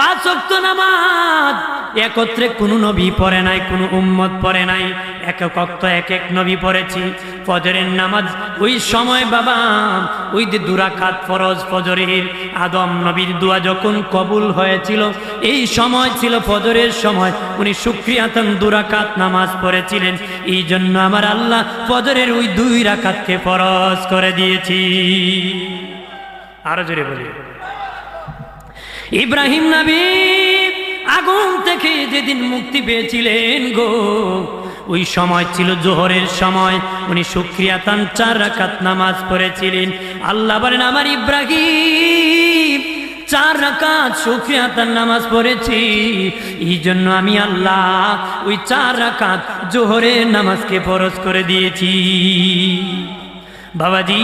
পাঁচ নামাজ। একত্রে কোনো নবী পড়ে নাই, কোনো উম্মত পড়ে নাই। এক এক অক্ত, এক এক নবী পড়েছি। ফজরের নামাজ ওই সময় বাবা, ওই যে দুরাকাত ফরজ ফজরের আদম নবীর দোয়া যখন কবুল হয়েছিল, এই সময় ছিল ফজরের সময়। উনি সুক্রিয়াতন দুরাকাত নামাজ পড়েছিলেন। এই জন্য আমার আল্লাহ ফজরের ওই দুই রাকাতকে ফরজ করে দিয়েছি। আরও জোরে বলি। ইব্রাহিম নবী আগুন থেকে যেদিন মুক্তি পেয়েছিলেন গো, ওই সময় ছিল জোহরের সময়। উনি সুক্রিয়াতান চার রাকাত নামাজ পড়েছিলেন। আল্লাহ বলেন, আমার ইব্রাহিম, চার রাকাত সুক্রিয়াতান নামাজ পড়েছি। এই জন্য আমি আল্লাহ ওই চার রাকাত জোহরের নামাজকে ফরজ করে দিয়েছি। বাবাজি,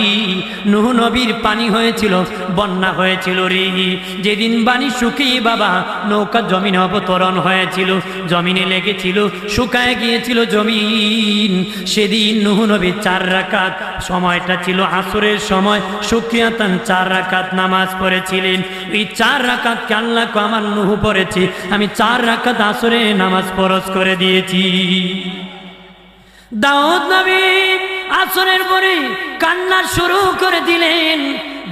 নুহ নবীর পানি হয়েছিল, বন্যা হয়েছিল রে। যেদিন বাণী শুকিয়ে বাবা নৌকা জমিনে অবতরণ হয়েছিল, জমিনে লেগেছিল, শুকায় গিয়েছিল জমিন। সেদিন নুহ নবী চার রাকাত, সময়টা ছিল আসরের সময় সুকিয়াতান চার রাকাত নামাজ পড়েছিলেন। এই চার রাকাত আল্লাহ আমার নুহ পড়েছি, আমি চার রাকাত আসরে নামাজ ফরজ করে দিয়েছি। দাউদ নবী আসরের পরে কান্না শুরু করে দিলেন।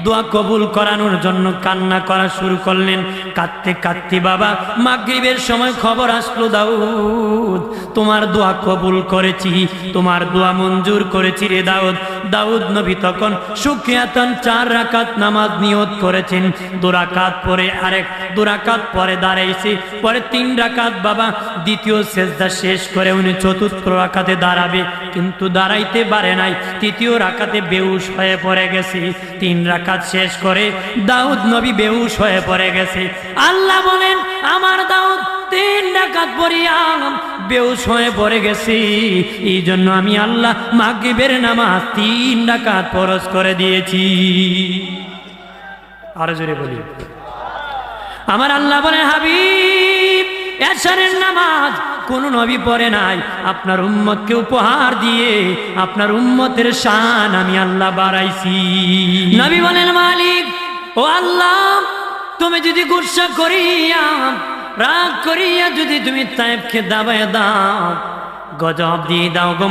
দোয়া কবুল করানোর জন্য কান্না করা শুরু করলেন। কাঁদতে কাঁদতে বাবা, মাগরিবের সময় খবর আসলো, দাউদ, তোমার দোয়া কবুল করেছি, তোমার দোয়া মঞ্জুর করেছি রে দাউদ। দাউদ নবী তখন সুখিয়াতন চার রাকাত নামাজ নিয়ত করেছেন। দুরাকাত পরে আরেক দুরাকাত পরে দাঁড়াইছে, পরে তিন রাকাত বাবা, দ্বিতীয় সেজদা শেষ করে উনি চতুর্থ রাকাতে দাঁড়াবে। কিন্তু দাঁড়াইতে পারে নাই। তৃতীয় রাকাতে বেউস হয়ে পড়ে গেছে। তিন রাকাত শেষ করে দাউদ নবী বেউস হয়ে পড়ে গেছে। আল্লাহ বলেন, আমার দাউদ তিন ডাকাত পড়িয়া বেউস হয়ে পড়ে গেছি। এই জন্য আমি আল্লাহ মাগরিবের নামাজ তিন ডাকাত পরশ করে দিয়েছি। আরও জোরে বলি। আমার আল্লাহ বলে হাবিব, এশারের নামাজ কোন নবী পরে নাই। আপনার উম্মতকে উপহার দিয়ে আপনার উম্মতের শান আমি আল্লাহ বাড়াইছি। নবী বলেন, মালিক, ও আল্লাহ, তুমি যদি গুসা করিয়া, রাগ করিয়া যদি তুমি তাইবকে দাবায় দাও, গজব দিয়ে দাও গো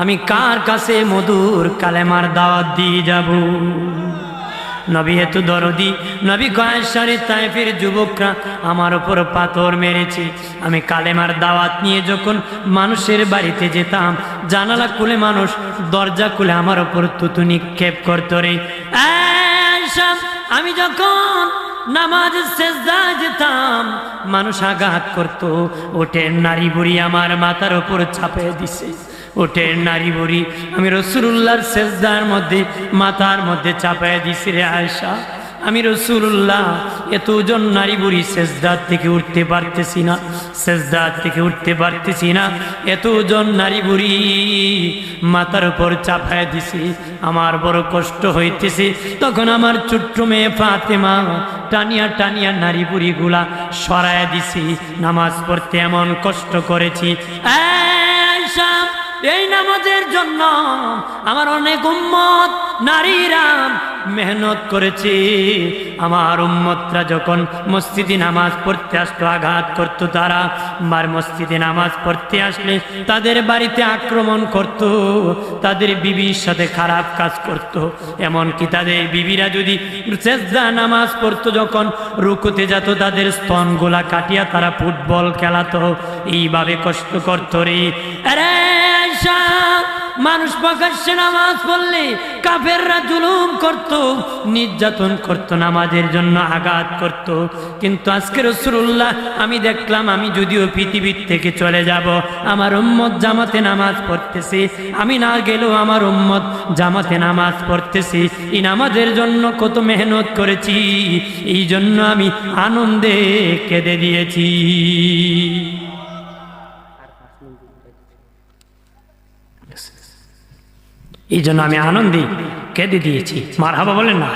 আমি কার কাছে মধুর কালেমার দাওয়াত দিয়ে যাব? নবী হেতু দরদি। নবী কয়েসারে তাইফের যুবকরা আমার ওপর পাথর মেরেছে। আমি কালেমার দাওয়াত নিয়ে যখন মানুষের বাড়িতে যেতাম, জানালা খুলে মানুষ, দরজা খুলে আমার ওপর তুতু নিক্ষেপ করতো রে। আমি যখন নামাজ শেষদা যেতাম, মানুষ আঘাত করতো। ওঠে নারী বুড়ি আমার মাথার ওপর চাপিয়ে দিছে। ওঠে নারী বুড়ি। আমি রসুল্লাহর শেষদার মধ্যে মাথার মধ্যে চাপায় দিছি রে আয়সা আমি রসুল্লাহ এত ওজন নারী বুড়ি শেষদার থেকে উঠতে পারতেছি না শেষদার থেকে উঠতে পারতেছি না। এত ওজন নারী বুড়ি মাথার উপর চাপায় দিছি আমার বড় কষ্ট হইতেছে। তখন আমার ছোট্ট মেয়ে ফাতেমা টানিয়া টানিয়া নারী বুড়িগুলা সরায় দিছি নামাজ পড়তে এমন কষ্ট করেছি। আয়েশা, এই নামাজের জন্য আমার অনেক উম্মত নারীরা মেহনত করেছে। আমার উম্মতরা যখন মসজিদে নামাজ পড়তে আসতো, আঘাত করত তারা বার মসজিদে নামাজ পড়তে আসলে তাদের বাড়িতে আক্রমণ করত, তাদের বিবির সাথে খারাপ কাজ করত। এমনকি তাদের বিবিরা যদি সেজদা নামাজ পড়তো, যখন রুকুতে যেত, তাদের স্তনগুলা কাটিয়া তারা ফুটবল খেলাতো। এইভাবে কষ্ট করতো রে। মানুষ প্রকাশ্যে নামাজ পড়লে কাফেররা জুলুম করত, নির্যাতন করত, নামাজের জন্য আঘাত করত। কিন্তু আজকে রসুল্লাহ আমি দেখলাম, আমি যদিও পৃথিবীর থেকে চলে যাব, আমার উম্মত জামাতে নামাজ পড়তেছে। আমি না গেলেও আমার উম্মত জামাতে নামাজ পড়তেছে। এই নামাজের জন্য কত মেহনত করেছি, এই জন্য আমি আনন্দে কেঁদে দিয়েছি। এই জন্য আমি আনন্দে কেঁদে দিয়েছি। মার হাবা বলেন না?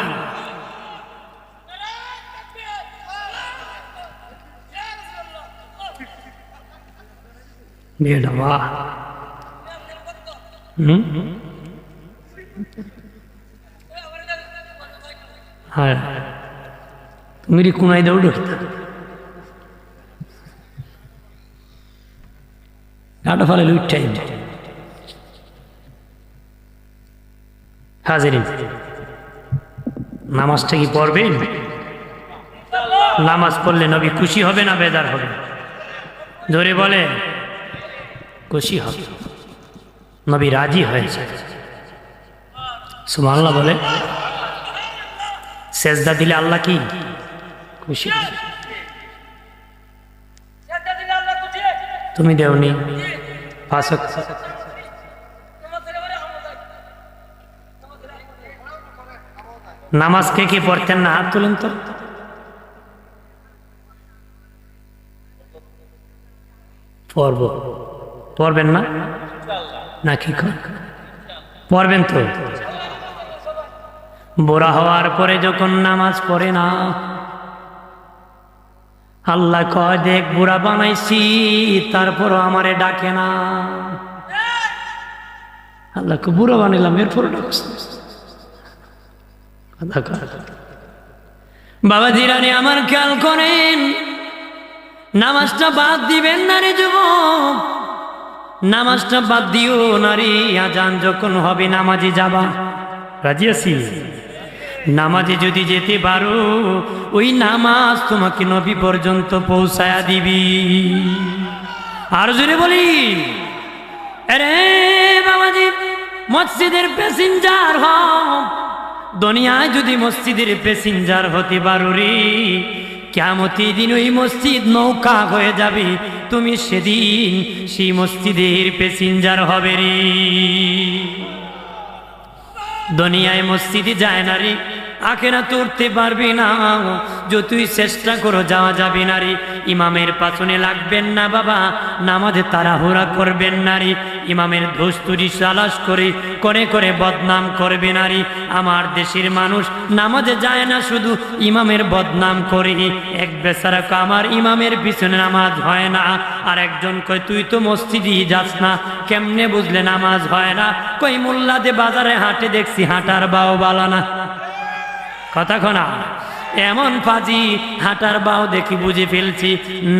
হ্যাঁ। তো মেরি কুনাই দৌড় গাটা ফলে লুটটাই হাজিরিন, নামাজটা কি পড়বেন? নামাজ পড়লে নবী খুশি হবে না বেদার হবে? ধরে বলে খুশি হবে। নবী রাজি হয়েছে। সুমাল্লাহ বলে সেজদা দিলে আল্লাহ কি? খুশি তুমি দেওনি? ফাঁসক নামাজ কে কে পড়তেন না? হাত তুলেন তো। পড়ব। পড়বেন না? না, কি? পড়বেন তো। বুড়া হওয়ার পরে যখন নামাজ পড়ে না, আল্লাহ কয়, দেখ, বুড়া বানাইছি, তারপরও আমারে ডাকে না। আল্লাহকে বুড়া বানাইলাম, এরপরও ডাকছে কথা বাবা জিরানি আমার খেয়াল করেন। নামাজটা বাদ দিবেন না রে যুবক। নামাজটা বাদ দিও নারী আজান যখন হবে নামাজে যাবা। রাজি আছি? নামাজে যদি যেতে পারো, ওই নামাজ তোমাকে নবী পর্যন্ত পৌঁছায়া দিবি। আর জোরে বলি আরে বাবাজি, মসজিদের প্যাসেঞ্জার হ দুনিয়ায় যদি মসজিদের প্যাসেঞ্জার হতে পারি কেমতি দিন ওই মসজিদ নৌকা হয়ে যাবে। তুমি সেদিন সেই মসজিদের প্যাসেঞ্জার হবে রে। দুনিয়ায় মসজিদে যায় না রে। আখেরা তুলতে পারবি না। যতই চেষ্টা করো, যাওয়া যাবে না রে। ইমামের পাছনে লাগবেন না বাবা, নামাজে তাড়াহুড়া করবেন না রে। ইমামের ধস্তুরি সালাস করে করে করে বদনাম করবে না রে। আমার দেশের মানুষ নামাজে যায় না শুধু ইমামের বদনাম করে। এক বেচারা আমার ইমামের পিছনে নামাজ হয় না। আর একজন কয়, তুই তো মসজিদই যাস না, কেমনে বুঝলে নামাজ হয় না? কই মোল্লাদে বাজারে হাঁটে দেখছি হাঁটার বাও বালানা কথা খোনা এমন পাজি হাঁটার বাও দেখি বুঝে ফেলছি,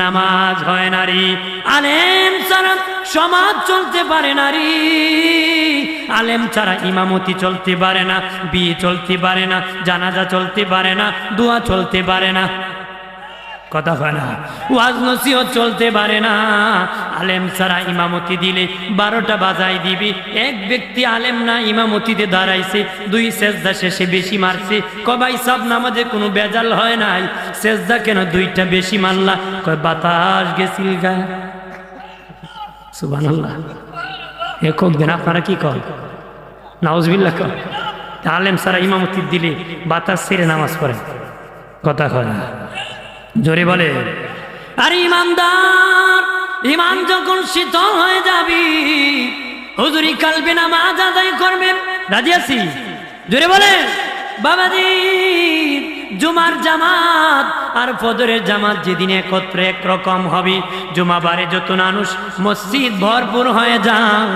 নামাজ হয় নারী। আলেম ছাড়া সমাজ চলতে পারে নারী। আলেম ছাড়া ইমামতি চলতে পারে না, বিয়ে চলতে পারে না, জানাজা চলতে পারে না, দোয়া চলতে পারে না। কথা হয় না। ওয়াজ নসিহত চলতে পারে না। আলেম ছাড়া ইমামতি দিলে বারোটা বাজাই দিবি। এক ব্যক্তি আলেম না, ইমামতিতে দাঁড়াইছে। দুই সেজদা শেষে বেশি মারছে। কবাই সব নামাজে কোনো বেজাল হয় নাই। সেজদা কেন দুইটা বেশি মারলা? কয়, বাতাস গেছিল গা। সুবান আল্লাহ একক দিন, আপনারা কি কন? নাউজবিল্লা কন। আলেম সারা ইমামতি দিলে বাতাস ছেড়ে নামাজ পড়ে কথা কয় না। জোরে বলে। আরে ইমানদার, ইমান যখন শীতল হয়ে যাবি, হুজুরি কালবে নামাজ আদায় করবেন। রাজি আছি? জোরে বলে। বাবাজি, জুমার জামাত আর ফজরের জামাত যেদিন একত্রে একরকম হবে, জুমাবারে যত মানুষ মসজিদ ভরপুর হয়ে যান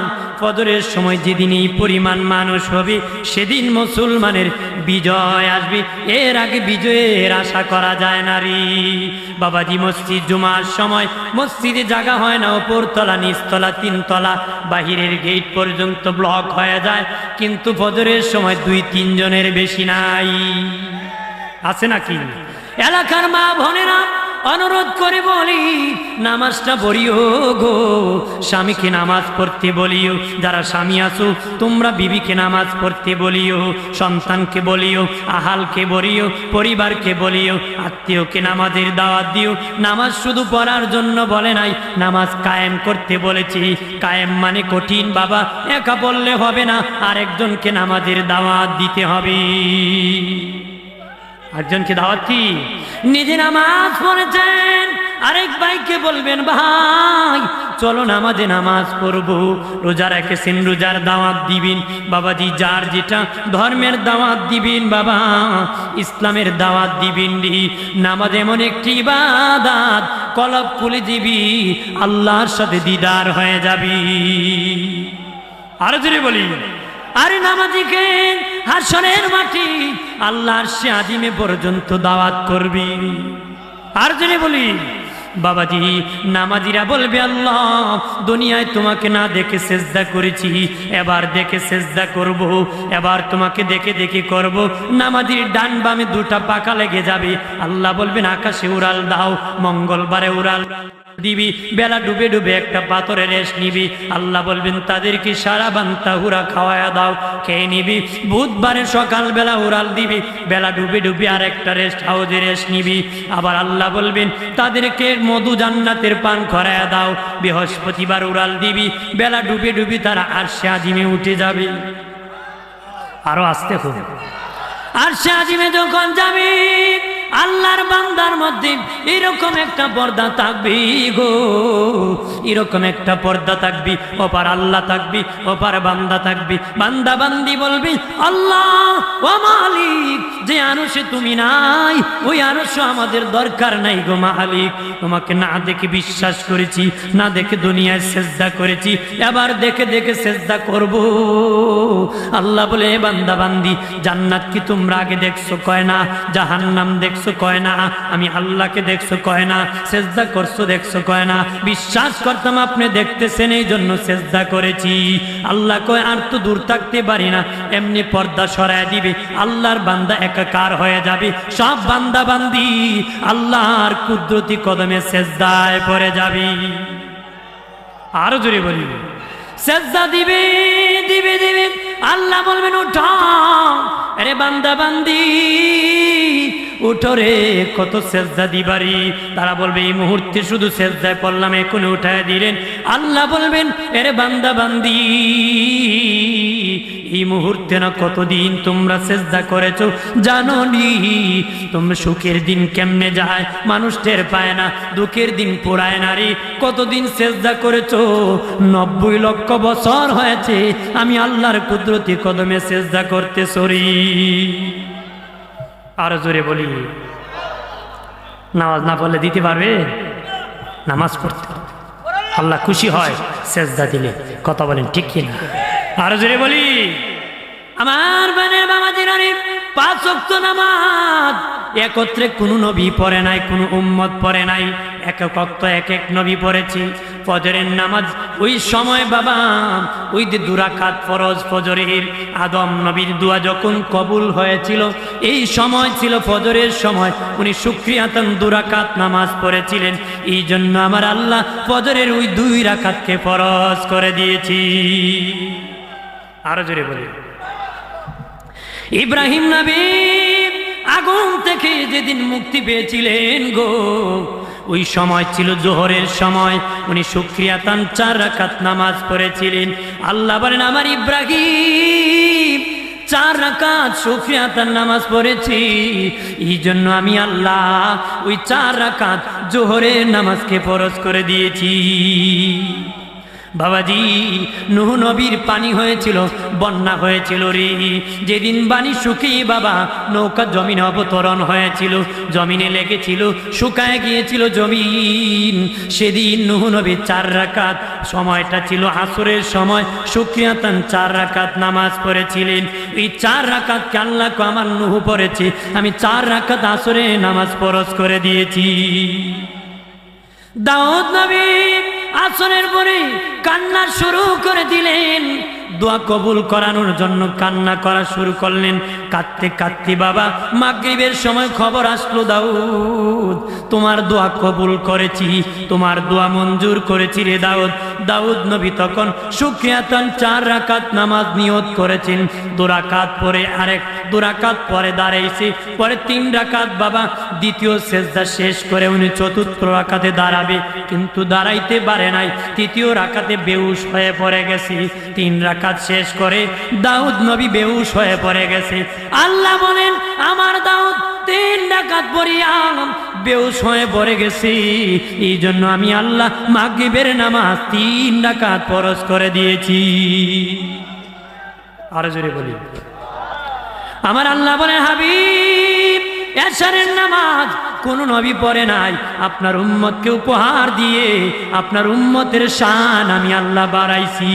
ফজরের সময় যেদিন এই পরিমাণ মানুষ হবে, সেদিন মুসলমানের বিজয় আসবে। এর আগে বিজয়ের আশা করা যায় না রে। বাবাজি মসজিদ জুমার সময় মসজিদে জায়গা হয় না ওপরতলা নিচতলা, তিনতলা, বাহিরের গেট পর্যন্ত ব্লক হয়ে যায়। কিন্তু ফজরের সময় দুই, তিনজনের বেশি নাই। আছে নাকি? এলাকার মা বোনেরা অনুরোধ করে বলি, নামাজটা পড়িও গো। স্বামীকে নামাজ পড়তে বলিও, যারা স্বামী আছো, তোমরা বিবিকে নামাজ পড়তে বলিও, সন্তানকে বলিও, আহালকে বলিও, পরিবারকে বলিও, আত্মীয়কে নামাজের দাওয়াত দিও। নামাজ শুধু পড়ার জন্য বলে নাই, নামাজ কায়েম করতে বলেছি। কায়েম মানে কঠিন, বাবা, একা বললে হবে না, আরেকজনকে নামাজের দাওয়াত দিতে হবে। একজনকে দাওয়াত কি? নিজে নামাজ পড়েছেন, আরেক ভাইকে বলবেন, ভাই, চলো নামাজে নামাজ পড়ব। রোজা রেখেছেন, রোজার দাওয়াত দিবেন। বাবাজি যার যেটা ধর্মের দাওয়াত দিবেন, বাবা, ইসলামের দাওয়াত দিবেন রি। নামাজ এমন একটি ইবাদাত, কলব খুলে দিবি, আল্লাহর সাথে দিদার হয়ে যাবি। আরও জোরে বলি। আরে নামাজিকে হাসনের মাটি আল্লাহর সে আজিমে পর্যন্ত দাওয়াত করবি। আর যদি বলি, বাবাজি, নামাজিরা বলবে, আল্লাহ, দুনিয়ায় তোমাকে না দেখে সেজদা করেছি, এবার দেখে সেজদা করব, এবার তোমাকে দেখে দেখে করব। নামাজির ডান বামে দুটা পাকা লেগে যাবে। আল্লাহ বলবেন, আকাশে উড়াল দাও, মঙ্গলবারে উড়াল। দিবি? বেলা ডুবে ডুবে একটা পাথরের রেস নিবি। আল্লাহ বলবেন, তাদেরকে সারা বান্তা হুরা খাওয়ায়া দাও। খেয়ে নিবি। বুধবারে সকাল বেলা উড়াল দিবি। বেলা ডুবে ডুবে আর একটা রেস্ট হাউজে রেস্ট নিবি। আবার আল্লাহ বলবেন, তাদেরকে মধু জান্নাতের পান করায়া দাও। বৃহস্পতিবার উড়াল দিবি। বেলা ডুবে ডুবি তারা আর সে আজিমে উঠে যাবে। আরও আসতে হবে আর সে আজিমে যখন যাবি আল্লাহর বান্দার মধ্যে এরকম একটা পর্দা থাকবি গো। এরকম একটা পর্দা থাকবি, ওপার আল্লাহ থাকবি, ওপার বান্দা থাকবি। বান্দা বান্দি বলবি, আল্লাহ ও মালিক, যে আনুষে তুমি নাই, ওই আনুষ আমাদের দরকার নাই গো মালিক। তোমাকে না দেখে বিশ্বাস করেছি, না দেখে দুনিয়ায় সেজদা করেছি, এবার দেখে দেখে সেজদা করব। আল্লাহ বলে, "এ বান্দা বান্দি জান্নাত কি তোমরা আগে দেখছ, কয় না? জাহান্নাম দেখছ কয় না? আমি আল্লাহকে দেখছ কয় না? সেজদা করছ দেখছ কয় না? বিশ্বাস করতাম আপনি দেখতেছেন এই জন্য সেজদা করেছি। আল্লাহ কয়, আর তো দূর থাকতে পারি না। এমনি পর্দা সরায় দিবে। আল্লাহর বান্দা একাকার হয়ে যাবে। সব বান্দা বান্দি আল্লাহর কুদরতি কদমে সেজদায় পড়ে যাবি। আরও জোরে বলি। সেজদা দিবে দিবে দিবে। আল্লাহ বলবেন উঠা আরে বান্দা বান্দি উঠো রে কত সেজদা দিবারি। তারা বলবে, এই মুহূর্তে শুধু সেজদায় পড়লাম এখন উঠায় দিলেন। আল্লাহ বলবেন, এরে বান্দা, বান্দি, এই মুহূর্তে না কতদিন তোমরা চেষ্টা করেছ জানো নি তোমরা সুখের দিন কেমনে যায়? মানুষ টের পায় না, দুঃখের দিন পোড়ায় না রে। কতদিন চেষ্টা করেছ? নব্বই লক্ষ বছর হয়েছে, আমি আল্লাহর কুদরতি কদমে চেষ্টা করতে সরি। আরও জোরে বলি। নামাজ না পড়লে দিতে পারবে? নামাজ পড়তে। আল্লাহ খুশি হয় সেজদা দিলে। কথা বলেন, ঠিক কিনা? আরও জোরে বলি। আমার বানের বাবা দিনারে পাঁচ নামাজ একত্রে কোনো নবী পড়ে নাই, কোনো উম্মত পড়ে নাই এক এক এক এক নবী পড়েছি। ফজরের নামাজ ওই সময় বাবা, ওই যে দুরাকাত ফরজ ফজরের আদম নবীর দুয়া যখন কবুল হয়েছিল, এই সময় ছিল ফজরের সময়, উনি সুক্রিয়াতন দুরাকাত নামাজ পড়েছিলেন। এই জন্য আমার আল্লাহ ফজরের ওই দুই রাকাতকে ফরজ করে দিয়েছি। আরও জোরে বলি। ইব্রাহিম নবী আগুন থেকে যেদিন মুক্তি পেয়েছিলেন গো, ওই সময় ছিল জোহরের সময়। উনি সুক্রিয়াতান চার রাকাত নামাজ পড়েছিলেন। আল্লাহ বলেন, আমার ইব্রাহিম, চার রাকাত সুফিয়াতার নামাজ পড়েছি। এই জন্য আমি আল্লাহ ওই চার রাকাত জোহরের নামাজকে ফরজ করে দিয়েছি। বাবাজি, নুহ নবীর পানি হয়েছিল, বন্যা হয়েছিল রে। যেদিন বাণী শুকিয়ে বাবা, নৌকা জমিন অবতরণ হয়েছিল, জমিনে লেগেছিল, শুকায় গিয়েছিল জমিন। সেদিন নুহ নবী চার রাকাত, সময়টা ছিল আসরের সময়, সুক্রিয়াতান চার রাকাত নামাজ পড়েছিলেন। এই চার রাকাতকে আল্লাহকে আমার নুহ পড়েছে, আমি চার রাকাত আসরে নামাজ পরশ করে দিয়েছি। দাউদ নবী আসরের পরে কান্না শুরু করে দিলেন। দোয়া কবুল করানোর জন্য কান্না করা শুরু করলেন। কাঁদতে কাঁদতে বাবা, মাগরিবের সময় খবর আসলো, দাউদ, তোমার দোয়া কবুল করেছি, তোমার দোয়া মঞ্জুর করেছি রে দাউদ। দাউদ নবী তখন সুক্রিয়াতন চার রাকাত নামাজ নিয়ত করেছেন। দুরাকাত পরে আরেক দুরাকাত পরে দাঁড়াইছি। পরে তিন রাকাত বাবা, দ্বিতীয় সেজদা শেষ করে উনি চতুর্থ রাকাতে দাঁড়াবে। কিন্তু দাঁড়াইতে পারে নাই। তৃতীয় রাকাতে বেউস হয়ে পড়ে গেছি। তিন রাকাত শেষ করে দাউদ নবী বেউস হয়ে পড়ে গেছে। আল্লাহ বলেন, আমার দাউদ তিন ডাকাত পড়িয়াম বেউস হয়ে পড়ে গেছি। এই জন্য আমি আল্লাহ মাগরিবের নামাজ তিন ডাকাত পরশ করে দিয়েছি। আরও জোরে বলি। আমার আল্লাহ বলে, হাবিব, এশারের নামাজ কোন নবী পরে নাই। আপনার উম্মতকে উপহার দিয়ে আপনার উম্মতের শান আমি আল্লাহ বাড়াইছি।